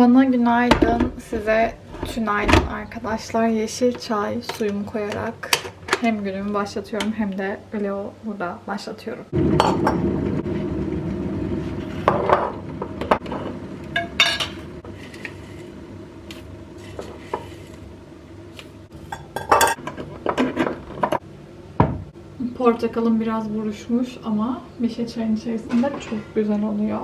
Bana günaydın, size tünaydın arkadaşlar. Yeşil çay suyumu koyarak hem günümü başlatıyorum hem de vlogu burada başlatıyorum. Portakalım biraz buruşmuş ama mişe çayın içerisinde çok güzel oluyor.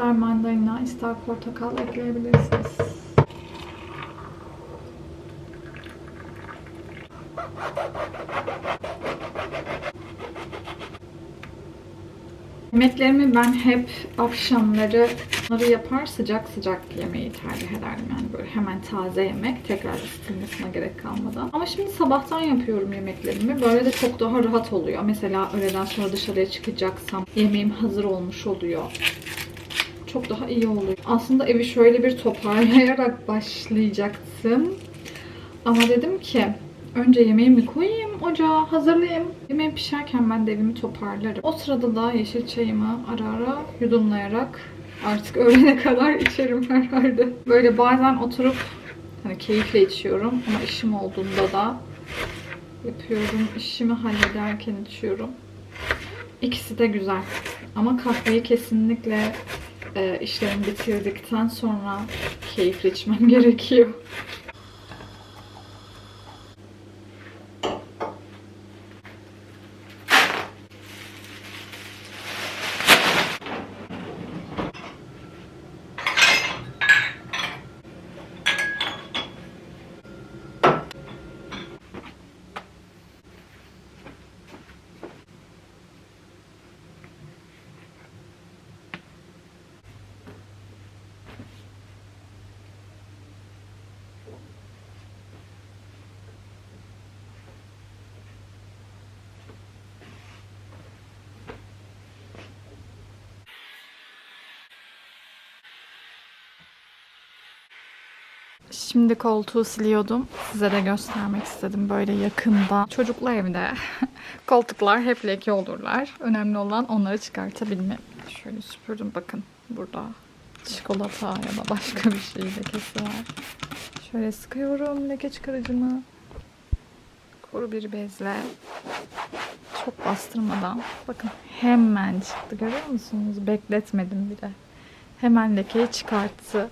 İster mandalina, ister portakal ekleyebilirsiniz. Yemeklerimi ben hep akşamları bunları yapar sıcak sıcak yemeği tercih ederdim. Yani böyle hemen taze yemek tekrar ısıtılmasına gerek kalmadan. Ama şimdi sabahtan yapıyorum yemeklerimi. Böyle de çok daha rahat oluyor. Mesela öğleden sonra dışarıya çıkacaksam yemeğim hazır olmuş oluyor çok daha iyi oluyor. Aslında evi şöyle bir toparlayarak başlayacaktım. Ama dedim ki önce yemeğimi koyayım ocağa hazırlayayım. Yemeğim pişerken ben de evimi toparlarım. O sırada da yeşil çayımı ara ara yudumlayarak artık öğlene kadar içerim herhalde. Böyle bazen oturup hani keyifle içiyorum ama işim olduğunda da yapıyorum. İşimi hallederken içiyorum. İkisi de güzel. Ama kahveyi kesinlikle e, işlerimi bitirdikten sonra keyifle içmem gerekiyor. Şimdi koltuğu siliyordum. Size de göstermek istedim böyle yakında. Çocuklu evde koltuklar hep leke olurlar. Önemli olan onları çıkartabilme. Şöyle süpürdüm bakın burada çikolata ya da başka bir şey lekesi var. Şöyle sıkıyorum leke çıkarıcımı. Kuru bir bezle. Çok bastırmadan. Bakın hemen çıktı görüyor musunuz? Bekletmedim bile. Hemen lekeyi çıkarttı.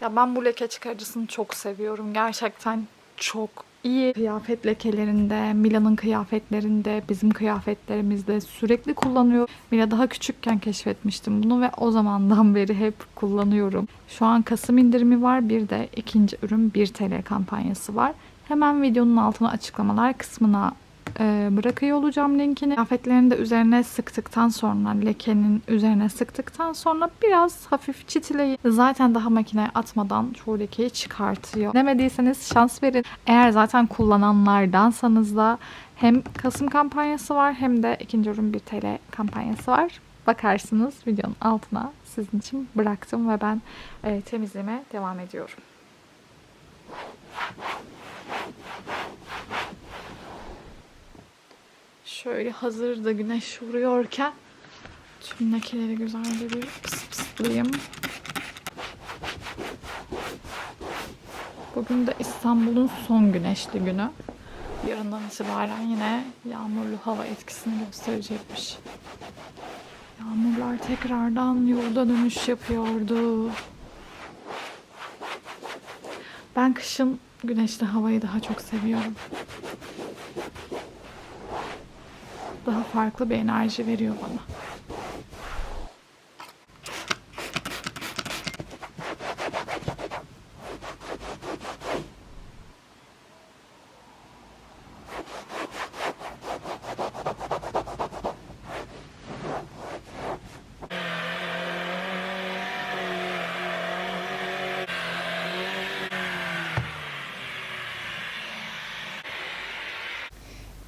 Ya ben bu leke çıkarıcısını çok seviyorum. Gerçekten çok iyi. Kıyafet lekelerinde, Mila'nın kıyafetlerinde, bizim kıyafetlerimizde sürekli kullanıyor. Mila daha küçükken keşfetmiştim bunu ve o zamandan beri hep kullanıyorum. Şu an Kasım indirimi var. Bir de ikinci ürün 1 TL kampanyası var. Hemen videonun altına açıklamalar kısmına e, bırakıyor olacağım linkini. Kıyafetlerini de üzerine sıktıktan sonra lekenin üzerine sıktıktan sonra biraz hafif çitileyin. Zaten daha makineye atmadan çoğu lekeyi çıkartıyor. Demediyseniz şans verin. Eğer zaten kullananlardansanız da hem Kasım kampanyası var hem de ikinci ürün 1 TL kampanyası var. Bakarsınız videonun altına sizin için bıraktım ve ben e, temizliğime devam ediyorum. Şöyle hazır da güneş vuruyorken tüm lekeleri güzelce bir pıs pıslayayım. Bugün de İstanbul'un son güneşli günü. Yarından itibaren yine yağmurlu hava etkisini gösterecekmiş. Yağmurlar tekrardan yolda dönüş yapıyordu. Ben kışın güneşli havayı daha çok seviyorum. Daha farklı bir enerji veriyor bana.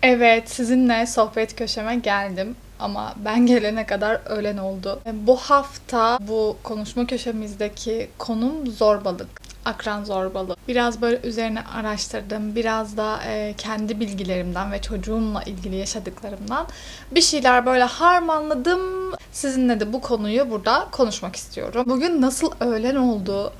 Evet, sizinle sohbet köşeme geldim ama ben gelene kadar öğlen oldu. Bu hafta bu konuşma köşemizdeki konum zorbalık. Akran zorbalığı. Biraz böyle üzerine araştırdım. Biraz da e, kendi bilgilerimden ve çocuğumla ilgili yaşadıklarımdan bir şeyler böyle harmanladım. Sizinle de bu konuyu burada konuşmak istiyorum. Bugün nasıl öğlen oldu?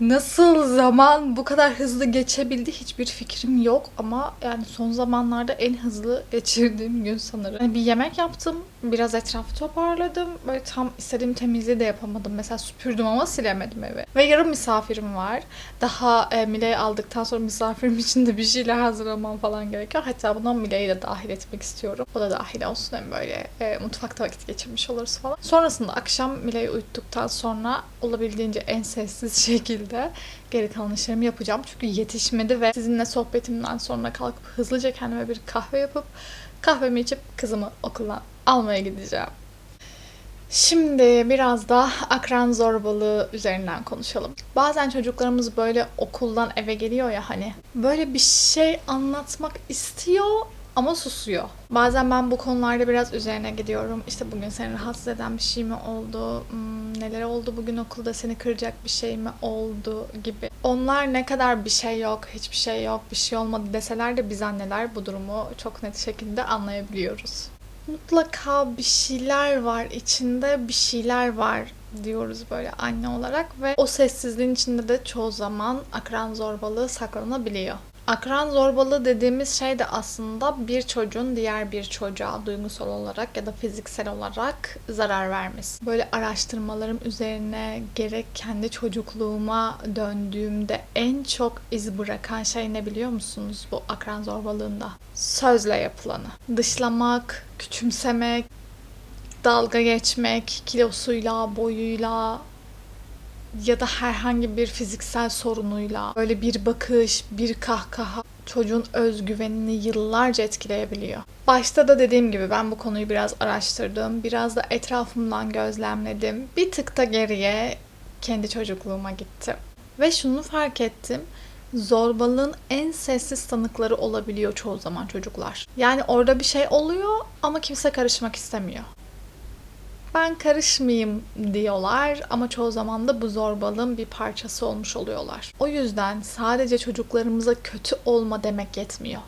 Nasıl zaman bu kadar hızlı geçebildi hiçbir fikrim yok ama yani son zamanlarda en hızlı geçirdiğim gün sanırım. Yani bir yemek yaptım, biraz etrafı toparladım. Böyle tam istediğim temizliği de yapamadım. Mesela süpürdüm ama silemedim evi. Ve yarın misafirim var. Daha e, Mile'yi aldıktan sonra misafirim için de bir şeyler hazırlamam falan gerekiyor. Hatta buna Mile'yi de dahil etmek istiyorum. O da dahil olsun hem böyle e, mutfakta vakit geçirmiş oluruz falan. Sonrasında akşam Mile'yi uyuttuktan sonra olabildiğince en sessiz şekilde geri kalan işlerimi yapacağım. Çünkü yetişmedi ve sizinle sohbetimden sonra kalkıp hızlıca kendime bir kahve yapıp kahvemi içip kızımı okuldan almaya gideceğim. Şimdi biraz da akran zorbalığı üzerinden konuşalım. Bazen çocuklarımız böyle okuldan eve geliyor ya hani. Böyle bir şey anlatmak istiyor ama susuyor. Bazen ben bu konularda biraz üzerine gidiyorum. İşte bugün seni rahatsız eden bir şey mi oldu? Hmm, neler oldu bugün okulda seni kıracak bir şey mi oldu gibi. Onlar ne kadar bir şey yok, hiçbir şey yok, bir şey olmadı deseler de biz anneler bu durumu çok net şekilde anlayabiliyoruz. Mutlaka bir şeyler var, içinde bir şeyler var diyoruz böyle anne olarak ve o sessizliğin içinde de çoğu zaman akran zorbalığı saklanabiliyor. Akran zorbalığı dediğimiz şey de aslında bir çocuğun diğer bir çocuğa duygusal olarak ya da fiziksel olarak zarar vermesi. Böyle araştırmalarım üzerine gerek kendi çocukluğuma döndüğümde en çok iz bırakan şey ne biliyor musunuz bu akran zorbalığında? Sözle yapılanı. Dışlamak, küçümsemek, dalga geçmek, kilosuyla, boyuyla, ya da herhangi bir fiziksel sorunuyla böyle bir bakış, bir kahkaha çocuğun özgüvenini yıllarca etkileyebiliyor. Başta da dediğim gibi ben bu konuyu biraz araştırdım. Biraz da etrafımdan gözlemledim. Bir tık da geriye kendi çocukluğuma gittim. Ve şunu fark ettim. Zorbalığın en sessiz tanıkları olabiliyor çoğu zaman çocuklar. Yani orada bir şey oluyor ama kimse karışmak istemiyor ben karışmayayım diyorlar ama çoğu zaman da bu zorbalığın bir parçası olmuş oluyorlar. O yüzden sadece çocuklarımıza kötü olma demek yetmiyor.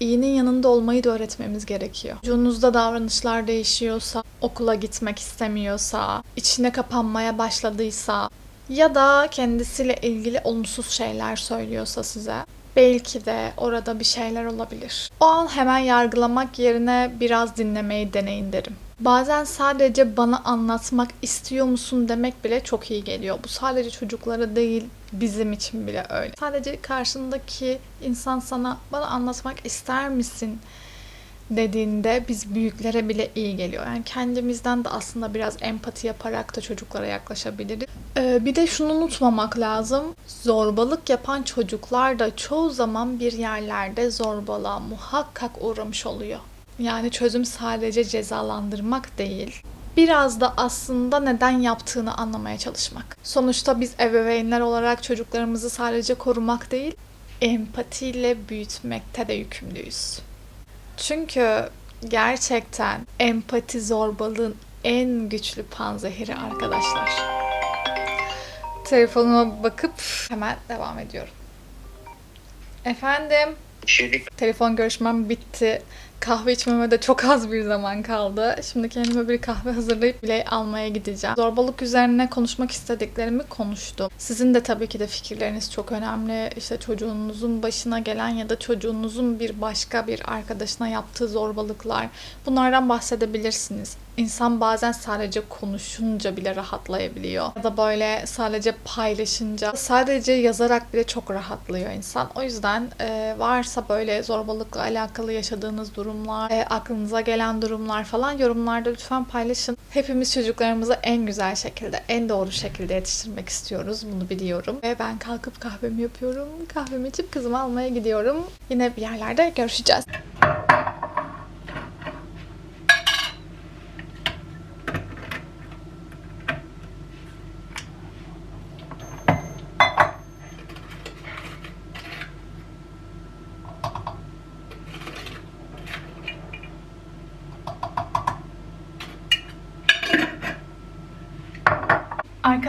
İyinin yanında olmayı da öğretmemiz gerekiyor. Çocuğunuzda davranışlar değişiyorsa, okula gitmek istemiyorsa, içine kapanmaya başladıysa ya da kendisiyle ilgili olumsuz şeyler söylüyorsa size belki de orada bir şeyler olabilir. O an hemen yargılamak yerine biraz dinlemeyi deneyin derim. Bazen sadece bana anlatmak istiyor musun demek bile çok iyi geliyor. Bu sadece çocuklara değil, bizim için bile öyle. Sadece karşındaki insan sana bana anlatmak ister misin dediğinde biz büyüklere bile iyi geliyor. Yani kendimizden de aslında biraz empati yaparak da çocuklara yaklaşabiliriz. Ee, bir de şunu unutmamak lazım. Zorbalık yapan çocuklar da çoğu zaman bir yerlerde zorbalığa muhakkak uğramış oluyor. Yani çözüm sadece cezalandırmak değil. Biraz da aslında neden yaptığını anlamaya çalışmak. Sonuçta biz ebeveynler olarak çocuklarımızı sadece korumak değil, empatiyle büyütmekte de yükümlüyüz. Çünkü gerçekten empati zorbalığın en güçlü panzehiri arkadaşlar. Telefonuma bakıp hemen devam ediyorum. Efendim? Şeylik Telefon görüşmem bitti. Kahve içmeme de çok az bir zaman kaldı. Şimdi kendime bir kahve hazırlayıp bile almaya gideceğim. Zorbalık üzerine konuşmak istediklerimi konuştum. Sizin de tabii ki de fikirleriniz çok önemli. İşte çocuğunuzun başına gelen ya da çocuğunuzun bir başka bir arkadaşına yaptığı zorbalıklar. Bunlardan bahsedebilirsiniz. İnsan bazen sadece konuşunca bile rahatlayabiliyor. Ya da böyle sadece paylaşınca, sadece yazarak bile çok rahatlıyor insan. O yüzden varsa böyle zorbalıkla alakalı yaşadığınız durumlar, e, aklınıza gelen durumlar falan yorumlarda lütfen paylaşın. Hepimiz çocuklarımızı en güzel şekilde, en doğru şekilde yetiştirmek istiyoruz. Bunu biliyorum. Ve ben kalkıp kahvemi yapıyorum. Kahvemi içip kızımı almaya gidiyorum. Yine bir yerlerde görüşeceğiz.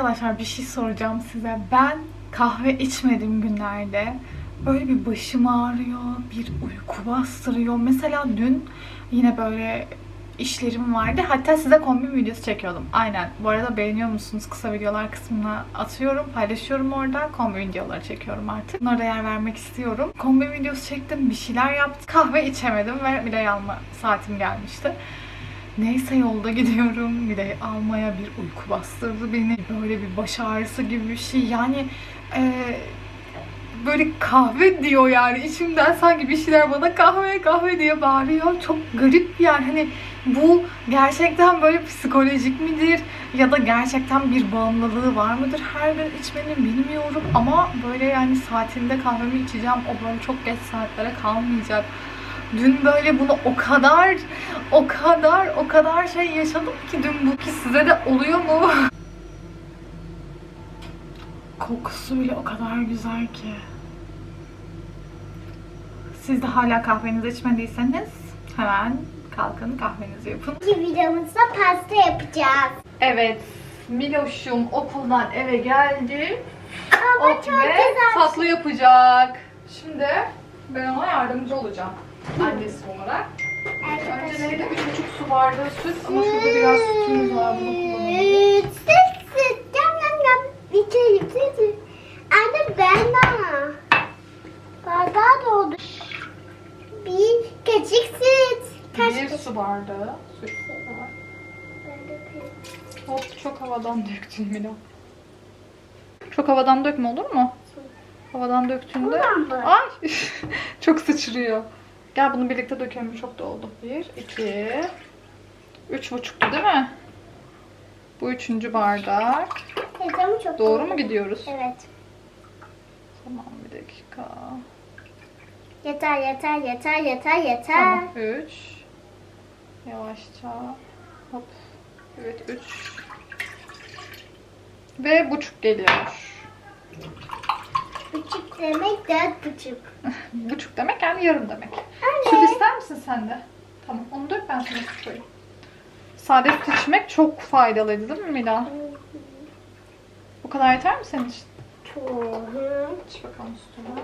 Arkadaşlar bir şey soracağım size. Ben kahve içmediğim günlerde böyle bir başım ağrıyor, bir uyku bastırıyor. Mesela dün yine böyle işlerim vardı. Hatta size kombin videosu çekiyordum. Aynen. Bu arada beğeniyor musunuz? Kısa videolar kısmına atıyorum. Paylaşıyorum orada. Kombin videoları çekiyorum artık. Bunlara yer vermek istiyorum. Kombin videosu çektim. Bir şeyler yaptım. Kahve içemedim ve bile alma saatim gelmişti. Neyse yolda gidiyorum. Bir de almaya bir uyku bastırdı beni. Böyle bir baş ağrısı gibi bir şey. Yani eee, böyle kahve diyor yani. içimden sanki bir şeyler bana kahve kahve diye bağırıyor. Çok garip yani. Hani bu gerçekten böyle psikolojik midir? Ya da gerçekten bir bağımlılığı var mıdır her gün içmenin bilmiyorum. Ama böyle yani saatinde kahvemi içeceğim. O böyle çok geç saatlere kalmayacak. Dün böyle bunu o kadar, o kadar, o kadar şey yaşadım ki dün bu ki size de oluyor mu? Kokusu bile o kadar güzel ki. Siz de hala kahvenizi içmediyseniz hemen kalkın kahvenizi yapın. İki videomuzda pasta yapacağız. Evet, Miloş'um okuldan eve geldi. Ama Ot çok ve güzel. tatlı yapacak. Şimdi ben ona yardımcı olacağım. Annesi olarak. Önce Arkadaşlar. neydi? 3,5 su bardağı süt ama şurada biraz sütümüz var bunu kullanalım. Süt, süt. Yam, yam, yam. İçelim, süt, süt. Anne ben bana. Bardağı doldu. Bir kaşık süt. Kaç Bir su bardağı süt. Hop çok havadan döktün Milo. Çok havadan dökme olur mu? Havadan döktüğünde... Ay! çok sıçrıyor. Gel bunu birlikte dökelim. Çok da oldu. Bir, iki... Üç buçuktu değil mi? Bu üçüncü bardak. Teyzem çok Doğru mu gidiyoruz? Evet. Tamam bir dakika. Yeter, yeter, yeter, yeter, yeter. Tamam. Üç. Yavaşça. Hop. Evet üç. Ve buçuk geliyor. Buçuk demek dört buçuk. Buçuk demek yani yarım demek. Anne. Süt ister misin sen de? Tamam onu dök ben sana süt koyayım. Sade süt içmek çok faydalıydı değil mi Mila? Bu kadar yeter mi senin için? Çok. İç bakalım sütünü.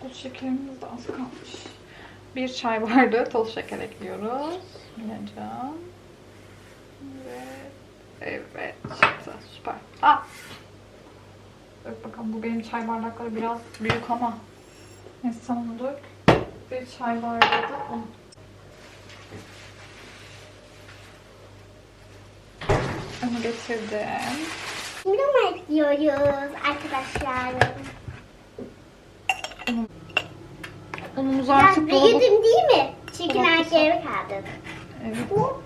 Toz şekerimiz de az kalmış. Bir çay bardağı toz şeker ekliyoruz. Milacığım. Ve evet çıktı. Süper. Aa, Dök bakalım. Bu benim çay bardakları biraz büyük ama. Neyse dök. Bir çay bardağı da un. Onu getirdim. Şimdi mi ekliyoruz arkadaşlar? Unumuzu Ben artık dolabı... büyüdüm değil mi? Çünkü geri kaldım. Evet. Hop,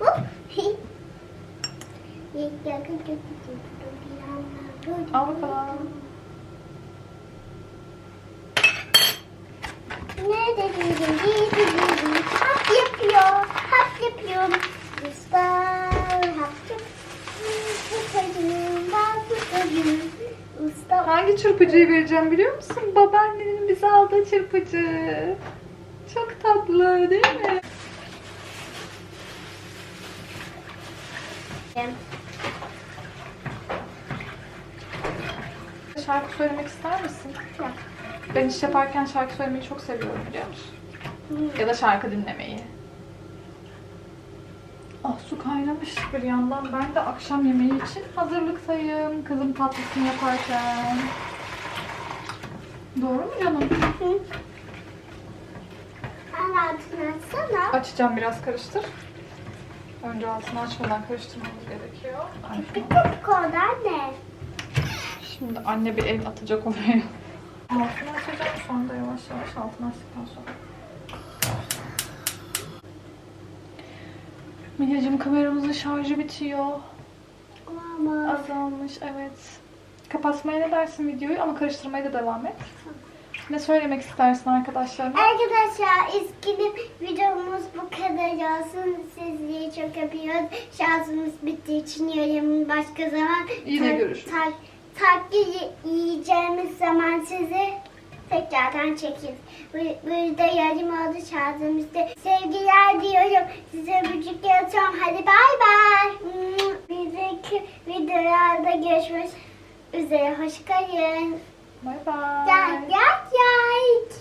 hop. Al bakalım. Nerede büyüdüm, büyüdüm, büyüdüm. Hap yapıyor, hap yapıyor. Usta, hap ben. Usta, Hangi çırpıcıyı vereceğim biliyor musun? Babaannenin aldığı çırpıcı. Çok tatlı değil mi? Şarkı söylemek ister misin? Yok. Ben iş yaparken şarkı söylemeyi çok seviyorum biliyor musun? Ya da şarkı dinlemeyi. Ah su kaynamış bir yandan. Ben de akşam yemeği için hazırlıktayım. Kızım tatlısını yaparken. Doğru mu canım? Hı. Altını açsana. Açacağım biraz karıştır. Önce altını açmadan karıştırmamız gerekiyor. Kapık oldu anne. Şimdi anne bir el atacak oraya. Altını açacağım sonra da yavaş yavaş altını açtıktan sonra. Milyacığım kameramızın şarjı bitiyor. Ama Azalmış evet. Kapatmaya ne dersin videoyu ama karıştırmaya da devam et. Ne söylemek istersin arkadaşlarına? Arkadaşlar eskinin videomuz bu kadar olsun. Sizleri çok öpüyoruz. Şansımız bittiği için yarın başka zaman Yine görüşürüz. tak- takdir yiyeceğimiz zaman sizi tekrardan. Bu- Burada yarım oldu çaldığımızda. Sevgiler diyorum. Size öpücük yatıyorum. Hadi bay bay. Bir dahaki videolarda görüşmek üzere hoşçakalın. Bay bay. Gel gel gel.